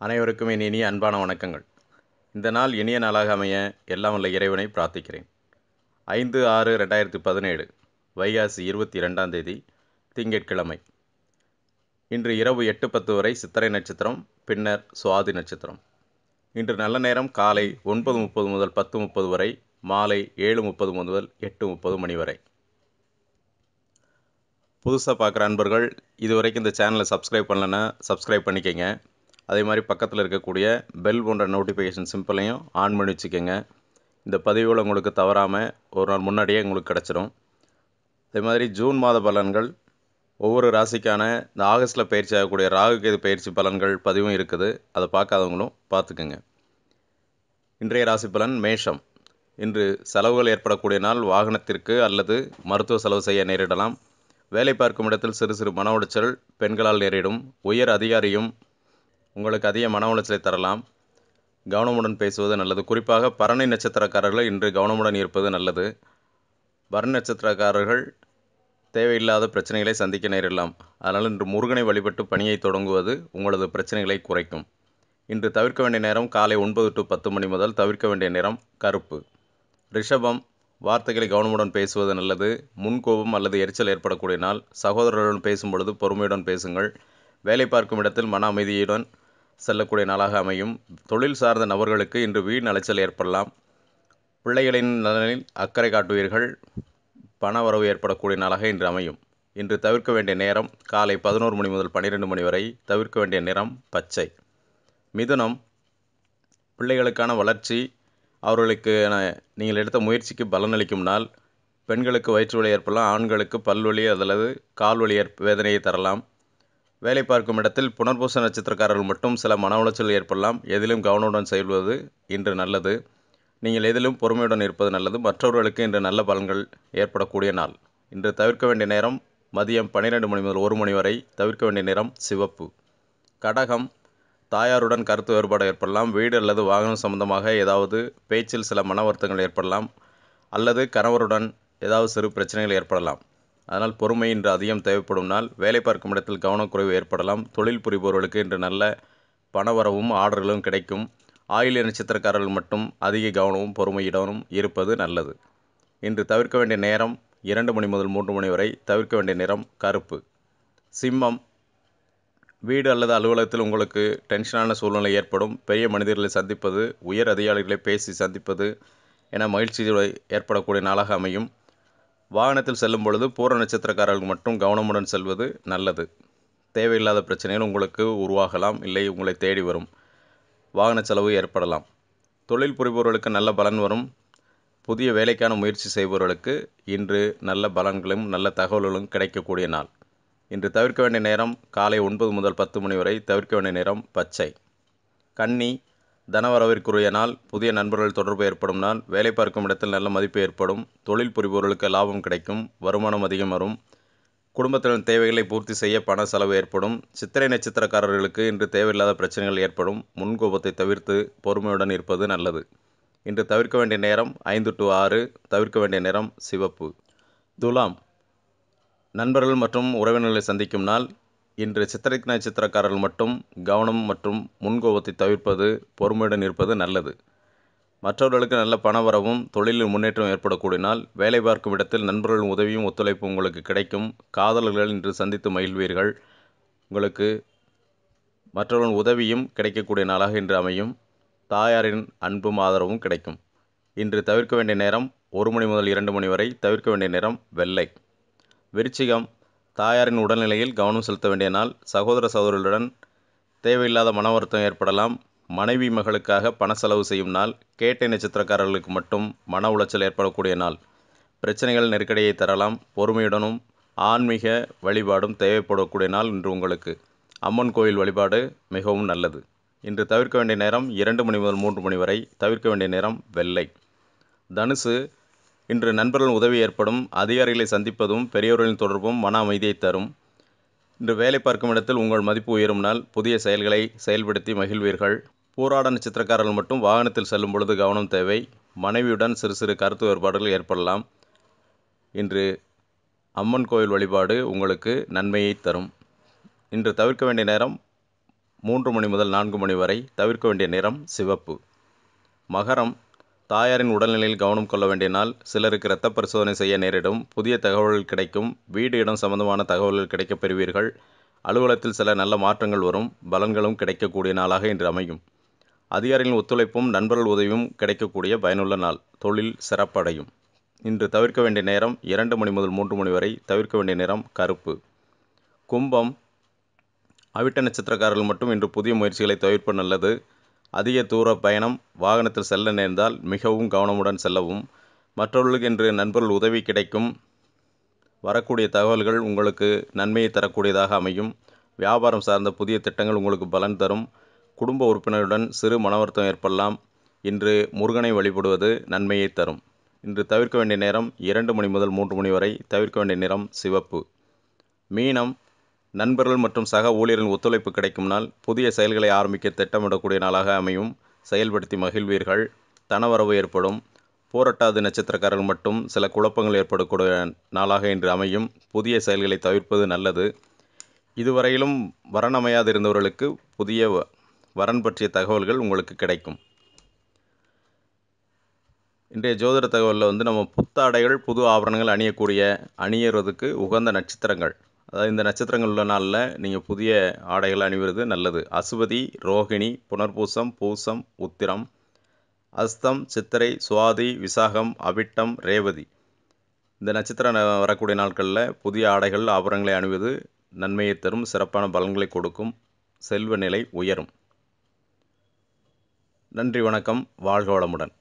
அனைவருக்கும் என் இனிய அன்பான வணக்கங்கள். இந்த நாள் இனிய நாளாக அமைய எல்லாம் உள்ள இறைவனை பிரார்த்திக்கிறேன். ஐந்து ஆறு ரெண்டாயிரத்தி பதினேழு வைகாசி இருபத்தி ரெண்டாம் தேதி திங்கட்கிழமை. இன்று இரவு எட்டு பத்து வரை சித்திரை நட்சத்திரம் பின்னர் சுவாதி நட்சத்திரம். இன்று நல்ல நேரம் காலை ஒன்பது முப்பது முதல் பத்து முப்பது வரை மாலை ஏழு முப்பது முதல் எட்டு முப்பது மணி வரை. புதுசாக பார்க்குற அன்பர்கள் இது வரைக்கும் இந்த சேனலை சப்ஸ்கிரைப் பண்ணலன்னா சப்ஸ்கிரைப் பண்ணிக்கங்க. அதே மாதிரி பக்கத்தில் இருக்கக்கூடிய பெல் போன்ற நோட்டிஃபிகேஷன் சிம்பிளையும் ஆன் பண்ணி வச்சுக்கோங்க. இந்த பதிவுகள் உங்களுக்கு தவறாமல் ஒரு நாள் முன்னாடியே உங்களுக்கு கிடச்சிரும். அதே மாதிரி ஜூன் மாத பலன்கள் ஒவ்வொரு ராசிக்கான இந்த ஆகஸ்ட்டில் பயிற்சி ஆகக்கூடிய ராகுகேது பயிற்சி பலன்கள் பதிவும் இருக்குது. அதை பார்க்காதவங்களும் பார்த்துக்குங்க. இன்றைய ராசி பலன் மேஷம். இன்று செலவுகள் ஏற்படக்கூடிய நாள் வாகனத்திற்கு அல்லது மருத்துவ செலவு செய்ய நேரிடலாம். வேலை பார்க்கும் இடத்தில் சிறு சிறு மன உளைச்சல் பெண்களால் நேரிடும் உயர் அதிகாரியும் உங்களுக்கு அதிக மன உளைச்சலை தரலாம். கவனமுடன் பேசுவது நல்லது. குறிப்பாக பரணி நட்சத்திரக்காரர்கள் இன்று கவனமுடன் இருப்பது நல்லது. பரணி நட்சத்திரக்காரர்கள் தேவையில்லாத பிரச்சனைகளை சந்திக்க நேரிடலாம். அதனால் இன்று முருகனை வழிபட்டு பணியை தொடங்குவது உங்களது பிரச்சனைகளை குறைக்கும். இன்று தவிர்க்க வேண்டிய நேரம் காலை ஒன்பது டு பத்து மணி முதல் தவிர்க்க வேண்டிய நேரம் கருப்பு. ரிஷபம் வார்த்தைகளை கவனமுடன் பேசுவது நல்லது. முன்கோபம் அல்லது எரிச்சல் ஏற்படக்கூடிய நாள். சகோதரர்களுடன் பேசும்பொழுது பொறுமையுடன் பேசுங்கள். வேலை பார்க்கும் இடத்தில் மன அமைதியுடன் செல்லக்கூடிய நாளாக அமையும். தொழில் சார்ந்த நபர்களுக்கு இன்று வீண் அலைச்சல் ஏற்படலாம். பிள்ளைகளின் நலனில் அக்கறை காட்டுவீர்கள். பண வரவு ஏற்படக்கூடிய நாளாக இன்று அமையும். இன்று தவிர்க்க வேண்டிய நேரம் காலை பதினோரு மணி முதல் பன்னிரெண்டு மணி வரை தவிர்க்க வேண்டிய நிறம் பச்சை. மிதுனம் பிள்ளைகளுக்கான வளர்ச்சி அவர்களுக்கு நீங்கள் எடுத்த முயற்சிக்கு பலனளிக்கும் நாள். பெண்களுக்கு வயிற்று வலி ஏற்படலாம். ஆண்களுக்கு பல்வலி அல்லது கால்வலி ஏற்ப வேதனையை தரலாம். வேலை பார்க்கும் இடத்தில் புனர்பூச நட்சத்திரக்காரர்கள் மட்டும் சில மன உளைச்சல் ஏற்படலாம். எதிலும் கவனமுடன் செயல்வது இன்று நல்லது. நீங்கள் எதிலும் பொறுமையுடன் இருப்பது நல்லது. மற்றவர்களுக்கு இன்று நல்ல பலன்கள் ஏற்படக்கூடிய நாள். இன்று தவிர்க்க வேண்டிய நேரம் மதியம் பன்னிரெண்டு மணி முதல் ஒரு மணி வரை தவிர்க்க வேண்டிய நேரம் சிவப்பு. கடகம் தாயாருடன் கருத்து வேறுபாடு ஏற்படலாம். வீடு அல்லது வாகனம் சம்பந்தமாக ஏதாவது பேச்சில் சில மன வருத்தங்கள் ஏற்படலாம். அல்லது கணவருடன் ஏதாவது சிறு பிரச்சனைகள் ஏற்படலாம். அதனால் பொறுமை இன்று அதிகம் தேவைப்படும் நாள். வேலை பார்க்கும் இடத்தில் கவனக்குறைவு ஏற்படலாம். தொழில் புரிபவர்களுக்கு இன்று நல்ல பணவரவும் ஆர்டர்களும் கிடைக்கும். ஆயிலிய நட்சத்திரக்காரர்கள் மட்டும் அதிக கவனமும் பொறுமையிடமும் இருப்பது நல்லது. இன்று தவிர்க்க வேண்டிய நேரம் இரண்டு மணி முதல் மூன்று மணி வரை தவிர்க்க வேண்டிய நிறம் கருப்பு. சிம்மம். வீடு அல்லது அலுவலகத்தில் உங்களுக்கு டென்ஷனான சூழ்நிலை ஏற்படும். பெரிய மனிதர்களை சந்திப்பது உயர் அதிகாரிகளை பேசி சந்திப்பது என மகிழ்ச்சி ஏற்படக்கூடிய நாளாக அமையும். வாகனத்தில் செல்லும் பொழுது பூர நட்சத்திரக்காரர்கள் மட்டும் கவனமுடன் செல்வது நல்லது. தேவையில்லாத பிரச்சனைகள் உங்களுக்கு உருவாகலாம் இல்லை உங்களை தேடி வரும். வாகன செலவு ஏற்படலாம். தொழில் புரிபவர்களுக்கு நல்ல பலன் வரும். புதிய வேலைக்கான முயற்சி செய்பவர்களுக்கு இன்று நல்ல பலன்களும் நல்ல தகவல்களும் கிடைக்கக்கூடிய நாள். இன்று தவிர்க்க வேண்டிய நேரம் காலை ஒன்பது முதல் பத்து மணி வரை தவிர்க்க வேண்டிய நேரம் பச்சை. கன்னி தனவரவிற்குரிய நாள் புதிய நண்பர்கள் தொடர்பு ஏற்படும் நாள் வேலை பார்க்கும் இடத்தில் நல்ல மதிப்பு ஏற்படும் தொழில் புரிபவர்களுக்கு லாபம் கிடைக்கும் வருமானம் அதிகம் வரும் குடும்பத்தினர் தேவைகளை பூர்த்தி செய்ய பண செலவு ஏற்படும் சித்திரை நட்சத்திரக்காரர்களுக்கு இன்று தேவையில்லாத பிரச்சனைகள் ஏற்படும் முன்கோபத்தை தவிர்த்து பொறுமையுடன் இருப்பது நல்லது. இன்று தவிர்க்க வேண்டிய நேரம் ஐந்து டு ஆறு தவிர்க்க வேண்டிய நேரம் சிவப்பு. துலாம் நண்பர்கள் மற்றும் உறவினர்களை சந்திக்கும் நாள் இன்று சித்திரை நட்சத்திரக்காரர்கள் மட்டும் கவனம் மற்றும் முன்கோபத்தை தவிர்ப்பது பொறுமையுடன் இருப்பது நல்லது. மற்றவர்களுக்கு நல்ல பணவரவும் தொழிலில் முன்னேற்றம் ஏற்படக்கூடினால் வேலை பார்க்கும் இடத்தில் நண்பர்களின் உதவியும் ஒத்துழைப்பும் உங்களுக்கு கிடைக்கும். காதலர்கள் இன்று சந்தித்து மகிழ்வீர்கள். உங்களுக்கு மற்றவர்களின் உதவியும் கிடைக்கக்கூடிய நாளாக இன்று அமையும். தாயாரின் அன்பும் ஆதரவும் கிடைக்கும். இன்று தவிர்க்க வேண்டிய நேரம் ஒரு மணி முதல் இரண்டு மணி வரை தவிர்க்க வேண்டிய நேரம் வெள்ளை. விருச்சிகம் தாயாரின் உடல்நிலையில் கவனம் செலுத்த வேண்டிய நாள். சகோதர சகோதரர்களுடன் தேவையில்லாத மன வருத்தம் ஏற்படலாம். மனைவி மகளுக்காக பண செலவு செய்யும் நாள். கேட்டை நட்சத்திரக்காரர்களுக்கு மட்டும் மன உளைச்சல் ஏற்படக்கூடிய நாள். பிரச்சனைகள் நெருக்கடியை தரலாம். பொறுமையுடனும் ஆன்மீக வழிபாடும் தேவைப்படக்கூடிய நாள் இன்று உங்களுக்கு. அம்மன் கோயில் வழிபாடு மிகவும் நல்லது. இன்று தவிர்க்க வேண்டிய நேரம் இரண்டு மணி முதல் மூன்று மணி வரை தவிர்க்க வேண்டிய நேரம் வெள்ளை. தனுசு இன்று நண்பர்கள் உதவி ஏற்படும் அதிகாரிகளை சந்திப்பதும் பெரியவர்களின் தொடர்பும் மன அமைதியை தரும். இன்று வேலை பார்க்கும் இடத்தில் உங்கள் மதிப்பு உயரும் நாள் புதிய செயல்களை செயல்படுத்தி மகிழ்வீர்கள். போராட நட்சத்திரக்காரர்கள் மட்டும் வாகனத்தில் செல்லும் பொழுது கவனம் தேவை. மனைவியுடன் சிறு சிறு கருத்து வேறுபாடுகள் ஏற்படலாம். இன்று அம்மன் கோயில் வழிபாடு உங்களுக்கு நன்மையை தரும். இன்று தவிர்க்க வேண்டிய நேரம் மூன்று மணி முதல் நான்கு மணி வரை தவிர்க்க வேண்டிய நிறம் சிவப்பு. மகரம் தாயாரின் உடல்நிலையில் கவனம் கொள்ள வேண்டிய நாள். சிலருக்கு இரத்த பரிசோதனை செய்ய நேரிடும். புதிய தகவல்கள் கிடைக்கும். வீடு இடம் சம்பந்தமான தகவல்கள் கிடைக்கப் பெறுவீர்கள். அலுவலகத்தில் சில நல்ல மாற்றங்கள் வரும். பலன்களும் கிடைக்கக்கூடிய நாளாக இன்று அமையும். அதிகாரிகளின் ஒத்துழைப்பும் நண்பர்கள் உதவியும் கிடைக்கக்கூடிய பயனுள்ள நாள். தொழில் சிறப்படையும். இன்று தவிர்க்க வேண்டிய நேரம் இரண்டு மணி முதல் மூன்று மணி வரை தவிர்க்க வேண்டிய நேரம் கருப்பு. கும்பம். அவிட்ட நட்சத்திரக்காரர்கள் மட்டும் இன்று புதிய முயற்சிகளை தவிர்ப்பது நல்லது. அதிக தூர பயணம் வாகனத்தில் செல்ல நேர்ந்தால் மிகவும் கவனமுடன் செல்லவும். மற்றவர்களுக்கு என்று நண்பர்கள் உதவி கிடைக்கும். வரக்கூடிய தகவல்கள் உங்களுக்கு நன்மையை தரக்கூடியதாக அமையும். வியாபாரம் சார்ந்த புதிய திட்டங்கள் உங்களுக்கு பலன் தரும். குடும்ப உறுப்பினருடன் சிறு மனவருத்தம் ஏற்படலாம். இன்று முருகனை வழிபடுவது நன்மையை தரும். இன்று தவிர்க்க வேண்டிய நேரம் இரண்டு மணி முதல் மூன்று மணி வரை தவிர்க்க வேண்டிய நிறம் சிவப்பு. மீனம் நண்பர்கள் மற்றும் சக ஊழியர்களின் ஒத்துழைப்பு கிடைக்கும் நாள். புதிய செயல்களை ஆரம்பிக்க திட்டமிடக்கூடிய நாளாக அமையும். செயல்படுத்தி மகிழ்வீர்கள். தனவரவு ஏற்படும். போராட்டாது நட்சத்திரக்காரர்கள் மட்டும் சில குழப்பங்கள் ஏற்படக்கூடிய நாளாக இன்று அமையும். புதிய செயல்களை தவிர்ப்பது நல்லது. இதுவரையிலும் வரன் அமையாது இருந்தவர்களுக்கு புதிய வரன் பற்றிய தகவல்கள் உங்களுக்கு கிடைக்கும். இன்றைய ஜோதிட தகவலில் வந்து நம்ம புத்தாடைகள் புது ஆபரணங்கள் அணியக்கூடிய அணியறதுக்கு உகந்த நட்சத்திரங்கள். அதாவது இந்த நட்சத்திரங்கள் உள்ள நாளில் நீங்கள் புதிய ஆடைகள் அணிவது நல்லது. அசுவதி ரோகிணி புனர்பூசம் பூசம் உத்திரம் அஸ்தம் சித்திரை சுவாதி விசாகம் அவிட்டம் ரேவதி. இந்த நட்சத்திரம் வரக்கூடிய நாட்களில் புதிய ஆடைகள் ஆபரணங்களை அணிவது நன்மையை தரும் சிறப்பான பலன்களை கொடுக்கும் செல்வ நிலை உயரும். நன்றி வணக்கம் வாழ்க வளமுடன்.